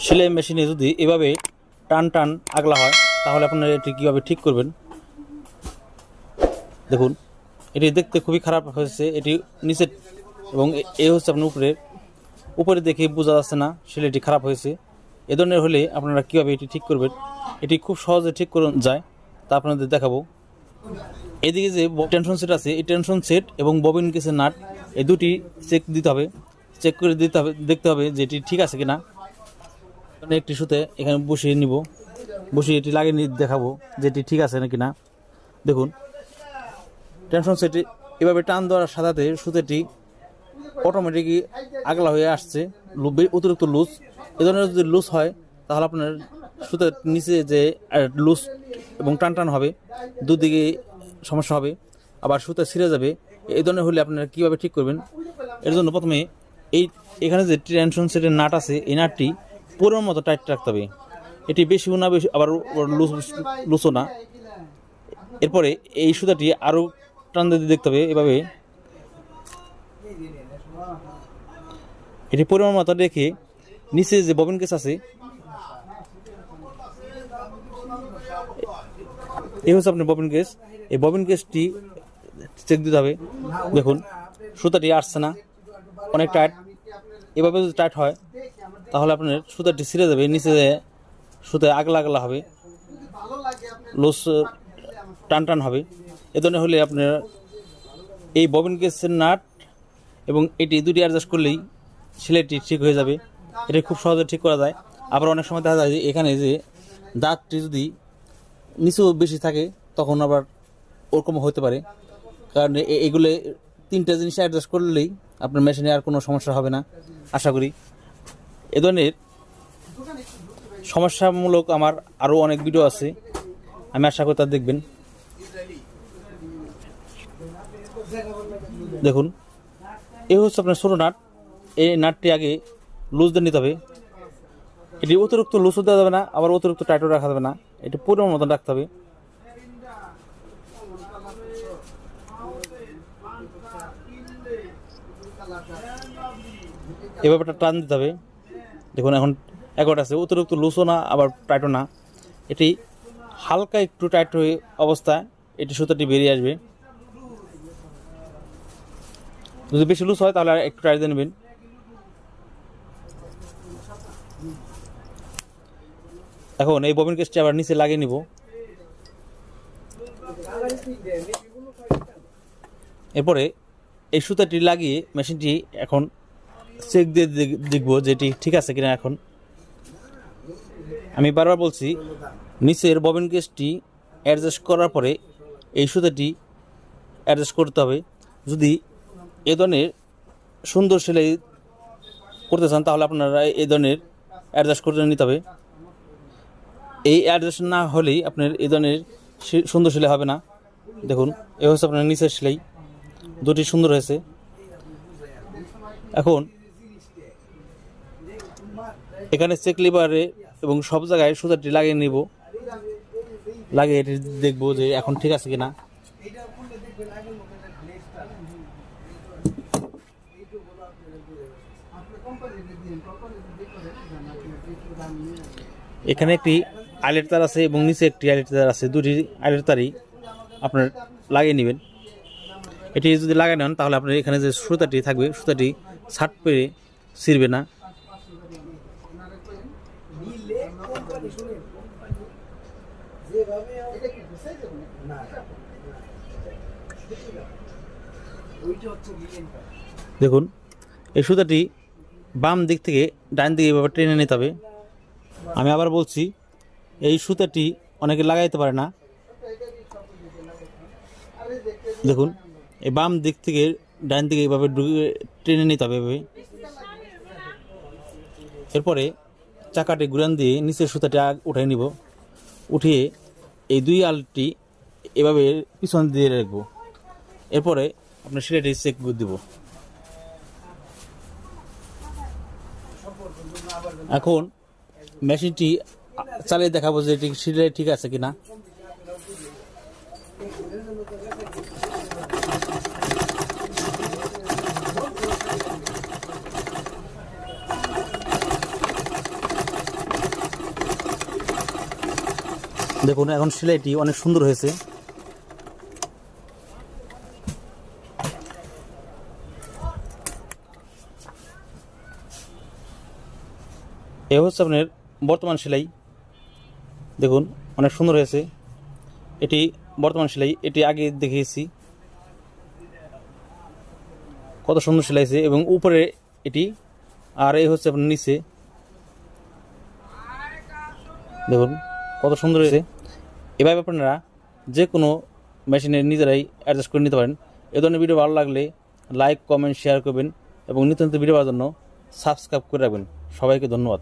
সেলাই মেশিনে যদি এভাবে টান টান আগলা হয়, তাহলে আপনারা এটি কীভাবে ঠিক করবেন? দেখুন, এটি দেখতে খুবই খারাপ হয়েছে, এটি নিচে এবং এ- হচ্ছে আপনার উপরে। উপরে দেখে বোঝা যাচ্ছে না সেলাইটি খারাপ হয়েছে। এ ধরনের হলে আপনারা কীভাবে এটি ঠিক করবেন? এটি খুব সহজে ঠিক করুন যায়, তা আপনাদের দেখাবো। এদিকে যে টেনশন সেট আছে, এই টেনশন সেট এবং ববিন কেসের নাট, এই দুটি চেক দিতে হবে। চেক করে দিতে হবে, দেখতে হবে যে এটি ঠিক আছে কিনা। একটি সুতে এখানে বসিয়ে নিব। বসিয়ে এটি লাগিয়ে নিয়ে দেখাবো যে এটি ঠিক আছে নাকি না। দেখুন। টেনশন সেটে এভাবে টান দেওয়ার সাথে সুতেটি অটোমেটিকই আগলা হয়ে আসছে। অতিরিক্ত লুজ। এ ধরনের যদি লুজ হয়, তাহলে আপনার সুতের নিচে যে লুজ এবং টান টান হবে, দুদিকে সমস্যা হবে, আবার সুতা ছিঁড়ে যাবে। এই ধরনের হলে আপনারা কীভাবে ঠিক করবেন? এর জন্য প্রথমে এই এখানে যে টেনশন সেটের নাট আছে, এই নাটটি পুরোর মতো টাইট রাখতে হবে। এটি বেশিও না বেশি, আবার লুজও না। এরপরে এই সুতাটি আরও টান দিয়ে দেখতে হবে এভাবে। এটি পরিমাণ মতো রেখে নিচে যে ববিন কেস আছে এই হচ্ছে আপনার ববিন কেস এই ববিন কেসটি চেক দিতে হবে। দেখুন, সুতাটি আসছে না, অনেক টাইট এভাবে যদি টাইট হয় তাহলে আপনার সুতাটি ছিঁড়ে যাবে, নিচে সুতায় আগলা আগলা হবে লোস টান টান হবে। এ ধরনের হলে আপনার এই ববিন কেসের নাট এবং এটি দুটি অ্যাডজাস্ট করলেই সেলাইটি ঠিক হয়ে যাবে। এটা খুব সহজে ঠিক করা যায়। আবার অনেক সময় দেখা যায় যে এখানে যে দাঁতটি যদি নিচু বেশি থাকে, তখন আবার ওরকম হতে পারে। কারণ এগুলো তিনটা জিনিস অ্যাডজাস্ট করলেই আপনার মেশিনে আর কোনো সমস্যা হবে না। আশা করি। এ ধরনের সমস্যামূলক আমার আরও অনেক ভিডিও আছে। আমি আশা করি তা দেখবেন। দেখুন এই হচ্ছে আপনার ছোটো নাট। এই নাটটি আগে লুজ দিয়ে নিতে হবে। এটি অতিরিক্ত লুজও দেওয়া যাবে না, আবার অতিরিক্ত টাইটও রাখা যাবে না। এটি পুরো মতন রাখতে হবে। এই ব্যাপারটা টান দিতে হবে। দেখুন, এখন একট আছে, অতিরিক্ত লুজও না, আবার টাইটও না। এটি হালকা একটু টাইট হয়ে অবস্থায় এটি সুতাটি বেরিয়ে আসবে। যদি বেশি লুজ হয়, তাহলে একটু টাইট দিয়ে নেবেন। এখন এই ববিন কেসটি আবার নিচে লাগিয়ে নিব। এরপরে এই সুতাটি লাগিয়ে মেশিনটি এখন চেক দিয়ে দেখ- দেখব যে এটি ঠিক আছে কিনা এখন। আমি বারবার বলছি, নিচের ববিন কেসটি অ্যাডজাস্ট করার পরে এই সুতাটি অ্যাডজাস্ট করতে হবে। যদি এ ধরনের সুন্দর সেলাই করতে চান, তাহলে আপনারা এই ধরনের অ্যাডজাস্ট করে নিতে হবে। এই অ্যাডজাস্ট না হলেই আপনার এই ধরনের সুন্দর সেলাই হবে না। দেখুন, এ হচ্ছে আপনার নিচের সেলাই। দুটি সুন্দর হয়েছে। এখন এখানে চেক লিভারে এবং সব জায়গায় সুতাটি লাগিয়ে নিব। লাগিয়ে দেখব যে এখন ঠিক আছে কিনা। এখানে একটি আইলেট তার আছে এবং নিচে একটি আইলেট তার আছে। দুটি আইলেট তারই আপনার লাগিয়ে নেবেন। এটি যদি লাগাই নেন তাহলে আপনার এখানে যে সুতাটি থাকবে, সুতাটি ছাট পেরে ছিঁড়বে না। দেখুন এই সুতাটি বাম দিক থেকে ডান দিকে এভাবে টেনে নিতে হবে। আমি আবার বলছি এই সুতাটি অনেকে লাগাইতে পারে না। দেখুন এই বাম দিক থেকে ডান দিকে এভাবে ঢুকে টেনে নিতে হবে এভাবে। এরপরে চাকাটি ঘুরান দিয়ে নিচের সুতাটি উঠিয়ে নিব। উঠিয়ে এই দুই আলটি এভাবে পিছন দিয়ে রাখব। এরপরে আপনার সেলাইটি চেক করে দিব। এখন মেশিনটি চালিয়ে দেখাবো যে এটি সেলাই ঠিক আছে কিনা। দেখুন, এখন সেলাইটি অনেক সুন্দর হয়েছে। এ হচ্ছে আপনার বর্তমান সেলাই। দেখুন, অনেক সুন্দর হয়েছে। এটি বর্তমান সেলাই, এটি আগে দেখিয়েছি। কত সুন্দর সেলাইছে এবং উপরে এটি, আর এই হচ্ছে আপনার নিচে। দেখুন কত সুন্দর হয়েছে। এভাবে আপনারা যে কোনো মেশিনে নিজেরাই অ্যাডজাস্ট করে নিতে পারেন। এ ধরনের ভিডিও ভালো লাগলে লাইক কমেন্ট শেয়ার করবেন এবং নিত্য নতুন ভিডিও পাওয়ার জন্য সাবস্ক্রাইব করে রাখবেন। সবাইকে ধন্যবাদ।